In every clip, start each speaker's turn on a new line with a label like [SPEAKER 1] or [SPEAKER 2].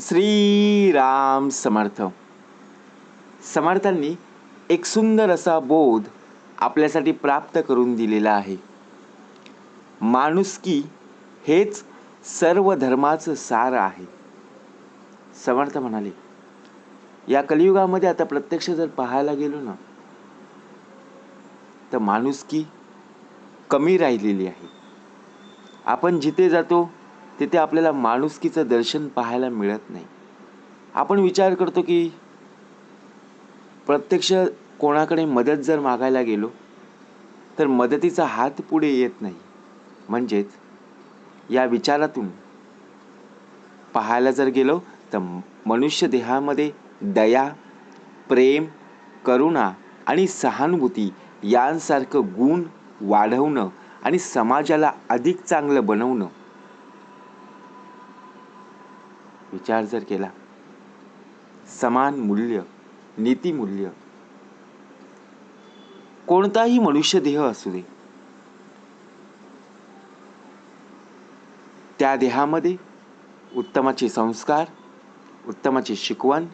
[SPEAKER 1] श्रीराम समर्थ. समर्थांनी एक सुंदर असा बोध आपल्यासाठी प्राप्त करून दिलेला आहे. माणुसकी हेच सर्व धर्माचं सार आहे. समर्थ म्हणाले या कलियुगामध्ये आता प्रत्यक्ष जर पाहायला गेलो ना तर माणुसकी कमी राहिलेली आहे. आपण जिथे जातो तिथे आपल्याला माणुसकीचं दर्शन पाहायला मिळत नाही. आपण विचार करतो की प्रत्यक्ष कोणाकडे मदत जर मागायला गेलो तर मदतीचा हात पुढे येत नाही. म्हणजेच या विचारातून पाहायला जर गेलो तर मनुष्य देहामध्ये दया प्रेम करुणा आणि सहानुभूती यांसारखं गुण वाढवणं आणि समाजाला अधिक चांगलं बनवणं विचार जर केला. समान मूल्य नीतिमूल्य कोणताही मनुष्य देह असू दे. त्या देहामध्ये उत्तमाचे संस्कार उत्तमाची शिकवण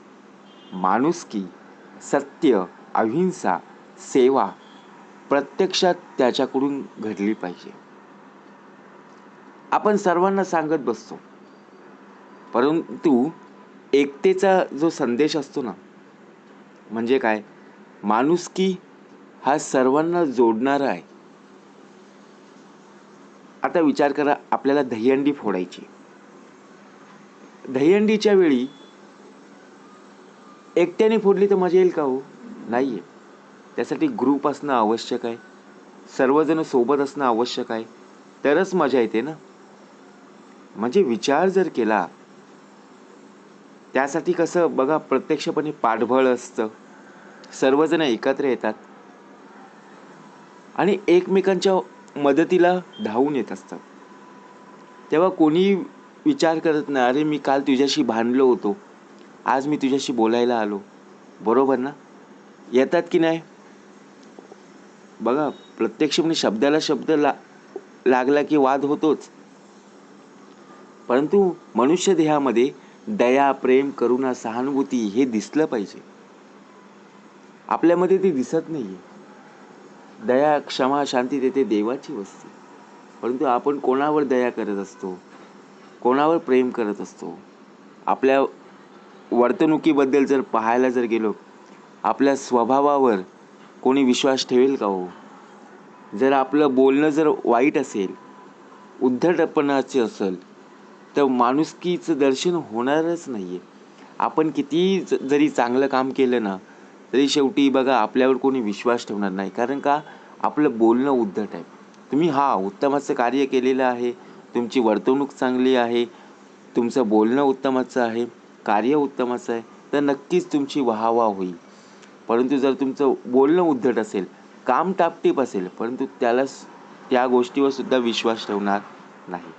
[SPEAKER 1] माणुसकी सत्य अहिंसा सेवा प्रत्यक्षात त्याच्याकडून घडली पाहिजे. आपण सर्वांना सांगत बसतो परंतु एकतेचा जो संदेश असतो ना म्हणजे काय? माणुसकी हा सर्वांना जोडणारा आहे. आता विचार करा आपल्याला दहीहंडी फोडायची. दहीहंडीच्या वेळी एकट्याने फोडली तर मजा येईल का हो? नाही आहे त्यासाठी ग्रुप असणं आवश्यक आहे. सर्वजण सोबत असणं आवश्यक आहे. तरच मजा येते ना? म्हणजे विचार जर केला त्यासाठी कसं बघा प्रत्यक्षपणे पाठबळ असतं. सर्वजण एकत्र येतात. आणि एकमेकांच्या मदतीला धावून येत असतात. तेव्हा कोणी विचार करत नाही अरे मी काल तुझ्याशी भांडलो होतो. आज मी तुझ्याशी बोलायला आलो. बरोबर ना? येतात की नाही? बघा प्रत्यक्ष म्हणजे शब्दाला शब्द ला लागला की वाद होतोच. परंतु मनुष्य देहामध्ये दया प्रेम करुणा सहानुभूती हे दिसलं पाहिजे. आपल्यामध्ये ती दिसत नाहीये. दया क्षमा शांती देते देवाची वस्तू. परंतु आपण कोणावर दया करत असतो? कोणावर प्रेम करत असतो? आपल्या वर्तणुकीबद्दल जर पाहायला जर गेलो आपल्या स्वभावावर कोणी विश्वास ठेवेल का हो? जर आपलं बोलणं जर वाईट असेल उद्धटपणाचे असेल तर माणुसकीचं दर्शन होणारच नाही आहे आपण किती जरी चांगलं काम केलं ना तरी शेवटी बघा आपल्यावर कोणी विश्वास ठेवणार नाही. कारण का? आपलं बोलणं उद्धट आहे. तुम्ही हा उत्तमाचं कार्य केलेलं आहे. तुमची वर्तवणूक चांगली आहे. तुमचं बोलणं उत्तमाचं आहे. कार्य उत्तमाचं आहे. तर नक्कीच तुमची वाहवा होईल. परंतु जर तुमचं बोलणं उद्धट असेल काम टापटीप असेल परंतु त्याला त्या गोष्टीवर सुद्धा विश्वास ठेवणार नाही.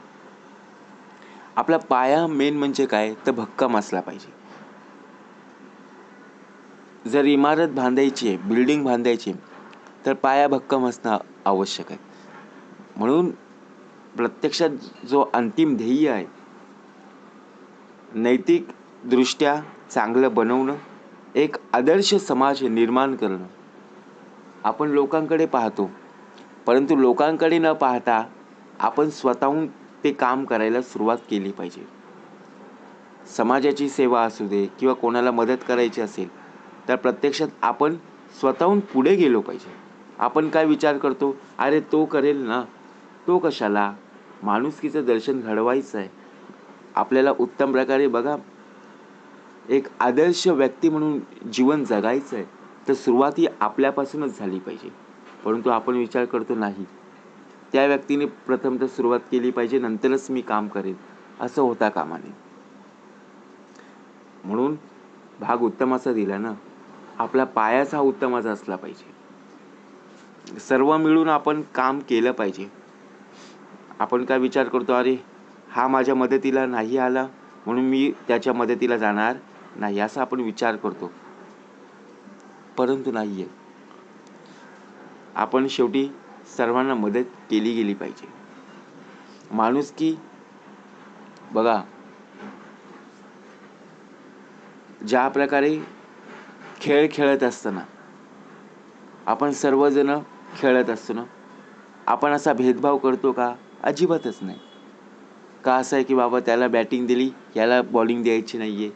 [SPEAKER 1] आपला पाया मेन म्हणजे काय? तर भक्कम असला पाहिजे. जर इमारत बांधायची आहे बिल्डिंग बांधायची तर पाया भक्कम असणं आवश्यक आहे. म्हणून प्रत्यक्षात जो अंतिम ध्येय आहे नैतिकदृष्ट्या चांगलं बनवणं एक आदर्श समाज निर्माण करणं आपण लोकांकडे पाहतो. परंतु लोकांकडे न पाहता आपण स्वतःहून ते काम करायला सुरुवात केली पाहिजे. समाजाची सेवा असू दे किंवा कोणाला मदत करायची असेल तर प्रत्यक्षात आपण स्वतःहून पुढे गेलो पाहिजे. आपण काय विचार करतो? अरे तो करेल ना. तो कशाला? माणुसकीचं दर्शन घडवायचं आहे. आपल्याला उत्तम प्रकारे बघा एक आदर्श व्यक्ती म्हणून जीवन जगायचं आहे तर सुरुवात ही आपल्यापासूनच झाली पाहिजे. परंतु आपण विचार करतो नाही. त्या व्यक्तीने प्रथम तर सुरुवात केली पाहिजे नंतरच मी काम करेन. असं होता कामा नये म्हणून भाग उत्तमाचा दिला ना आपला पायाच हा उत्तमाचा असला पाहिजे. सर्व मिळून आपण काम केलं पाहिजे. आपण काय विचार करतो अरे हा माझ्या मदतीला नाही आला म्हणून मी त्याच्या मदतीला जाणार नाही असा आपण विचार करतो. परंतु नाही आहे आपण शेवटी सर्वांना मदत केली गेली पाहिजे. माणुसकी बघा ज्या प्रकारे खेळ खेळत असताना आपण सर्वजण खेळत असतो ना? आपण असा भेदभाव करतो का? अजिबातच नाही. का असं आहे की बाबा त्याला बॅटिंग दिली याला बॉलिंग द्यायची नाही आहे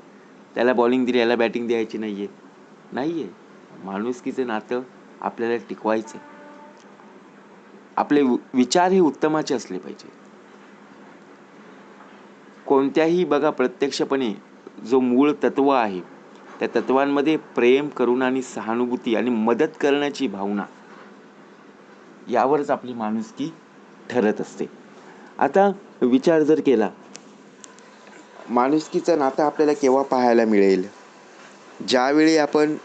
[SPEAKER 1] त्याला बॉलिंग दिली याला बॅटिंग द्यायची नाही आहे नाही आहे माणुसकीचं नातं आपल्याला टिकवायचं आहे आपले वि- विचार हे उत्तमाचे असले पाहिजे. कोणत्याही बघा प्रत्यक्षपणे जो मूळ तत्व आहे त्या तत्वांमध्ये प्रेम करुणा आणि सहानुभूती आणि मदत करण्याची भावना यावरच आपली माणुसकी ठरत असते. आता विचार जर केला माणुसकीचं नातं आपल्याला केव्हा पाहायला मिळेल? ज्यावेळी आपण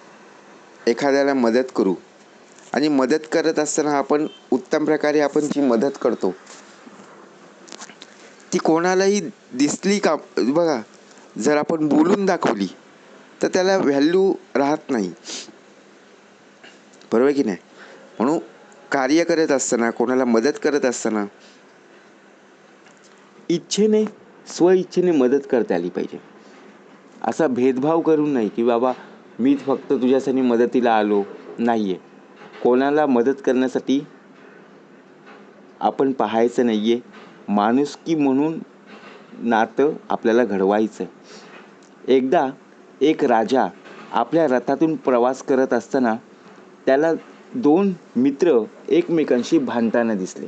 [SPEAKER 1] एखाद्याला मदत करू आणि मदत करत असताना आपण उत्तम प्रकारे आपण जी मदत करतो ती कोणालाही दिसली का? बघा जर आपण बोलून दाखवली तर त्याला व्हॅल्यू राहत नाही. बरोबर की नाही? म्हणून कार्य करत असताना कोणाला मदत करत असताना इच्छेने स्वइच्छेने मदत करता आली पाहिजे. असा भेदभाव करून नाही की बाबा मीच फक्त तुझ्यासाठी मदतीला आलो नाही आहे कोणाला मदत करण्यासाठी आपण पाहायचं नाही आहे माणुसकी म्हणून नातं आपल्याला घडवायचं आहे एकदा एक राजा आपल्या रथातून प्रवास करत असताना त्याला दोन मित्र एकमेकांशी भांडताना दिसले.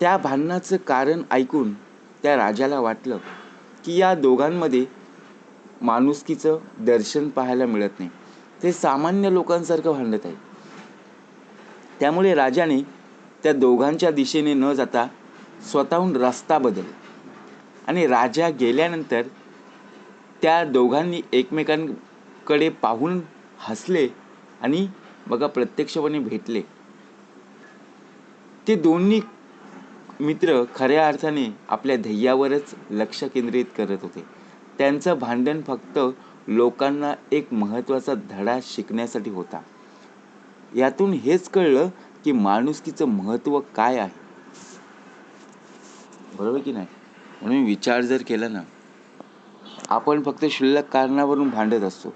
[SPEAKER 1] त्या भांडणाचं कारण ऐकून त्या राजाला वाटलं की या दोघांमध्ये माणुसकीचं दर्शन पाहायला मिळत नाही. ते सामान्य लोकांसारखं भांडत आहे त्यामुळे राजाने त्या दोघांच्या दिशेने न जाता स्वतःहून रस्ता बदलला. आणि राजा गेल्यानंतर त्या दोघांनी एकमेकांकडे पाहून हसले आणि बघा प्रत्यक्षपणे भेटले. ते दोन्ही मित्र खऱ्या अर्थाने आपल्या ध्येयावरच लक्ष केंद्रित करत होते. त्यांचं भांडण फक्त लोकांना एक महत्त्वाचा धडा शिकण्यासाठी होता. यातून हेच कळलं की माणुसकीचं महत्त्व काय आहे. बरोबर की नाही? म्हणून विचार जर केला ना आपण फक्त शुल्लक कारणावरून भांडत असतो.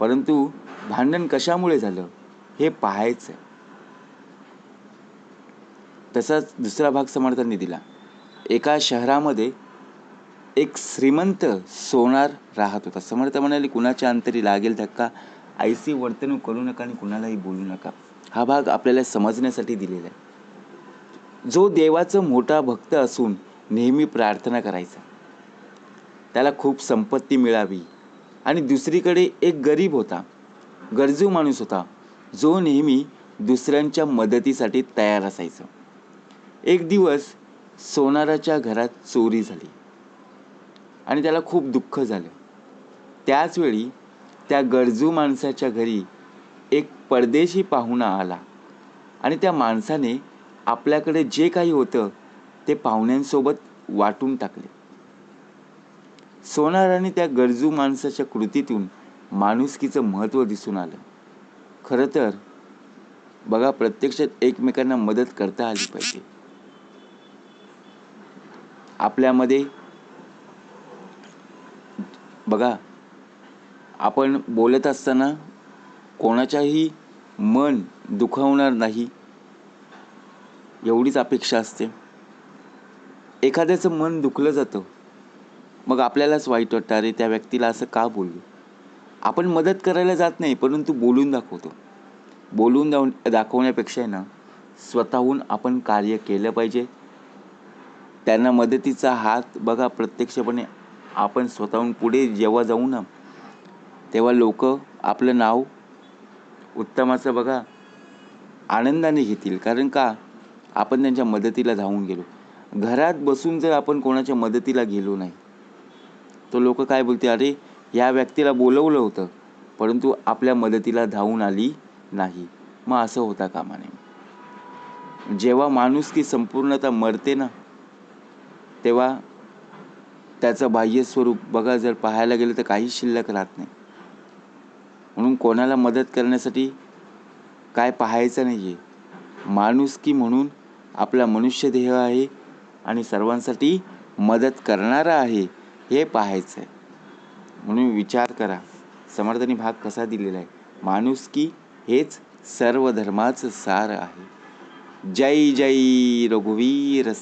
[SPEAKER 1] परंतु भांडण कशामुळे झालं हे पाहायचं तसाच दुसरा भाग समर्थांनी दिला. एका शहरामध्ये एक श्रीमंत सोनार राहत होता. समर्थ म्हणाले कुणाच्या अंतरी लागेल धक्का? आईसी वर्तणूक करू नका आणि कुणालाही बोलू नका. हा भाग आपल्याला समजण्यासाठी दिलेला आहे. जो देवाचं मोठा भक्त असून नेहमी प्रार्थना करायचा. त्याला खूप संपत्ती मिळावी. आणि दुसरीकडे एक गरीब होता गरजू माणूस होता जो नेहमी दुसऱ्यांच्या मदतीसाठी तयार असायचा. एक दिवस सोनाराच्या घरात चोरी झाली. आणि त्याला खूप दुःख झालं. त्याचवेळी त्या गरजू माणसाच्या घरी एक परदेशी पाहुणा आला. आणि त्या माणसाने आपल्याकडे जे काही होतं ते पाहुण्यांसोबत वाटून टाकले. सोनाराने त्या गरजू माणसाच्या कृतीतून माणुसकीचं महत्त्व दिसून आलं. खरं तर बघा प्रत्यक्षात एकमेकांना मदत करता आली पाहिजे. आपल्यामध्ये बघा आपण बोलत असताना कोणाच्याही मन दुखावणार नाही. एवढीच अपेक्षा असते. एखाद्याचं मन दुखलं जातं. मग आपल्यालाच वाईट वाटतं अरे त्या व्यक्तीला असं का बोललो? आपण मदत करायला जात नाही परंतु बोलून दाखवतो. बोलून दाव दाखवण्यापेक्षा ना स्वतःहून आपण कार्य केलं पाहिजे. त्यांना मदतीचा हात बघा प्रत्यक्षपणे आपण स्वतःहून पुढे जेव्हा जाऊ ना तेव्हा लोक आपलं नाव उत्तमाचं बघा आनंदाने घेतील. कारण का? आपण त्यांच्या मदतीला धावून गेलो. घरात बसून जर आपण कोणाच्या मदतीला गेलो नाही तो लोक काय बोलते? अरे या व्यक्तीला बोलवलं होतं परंतु आपल्या मदतीला धावून आली नाही. मग असं होता कामा नये जेव्हा माणूस की संपूर्णता मरते ना तेव्हा त्याचं बाह्य स्वरूप बघा जर पाहायला गेलं तर काही शिल्लक राहत नाही. म्हणून कोणाला मदत करण्यासाठी काय पाहायचं नाही आहे माणुसकी म्हणून आपला मनुष्य देह आहे आणि सर्वांसाठी मदत करणारा आहे हे पाहायचं आहे म्हणून विचार करा. समर्थांनी भाग कसा दिलेला आहे? माणुसकी हेच सर्व धर्माचं सार आहे. जय जय रघुवीर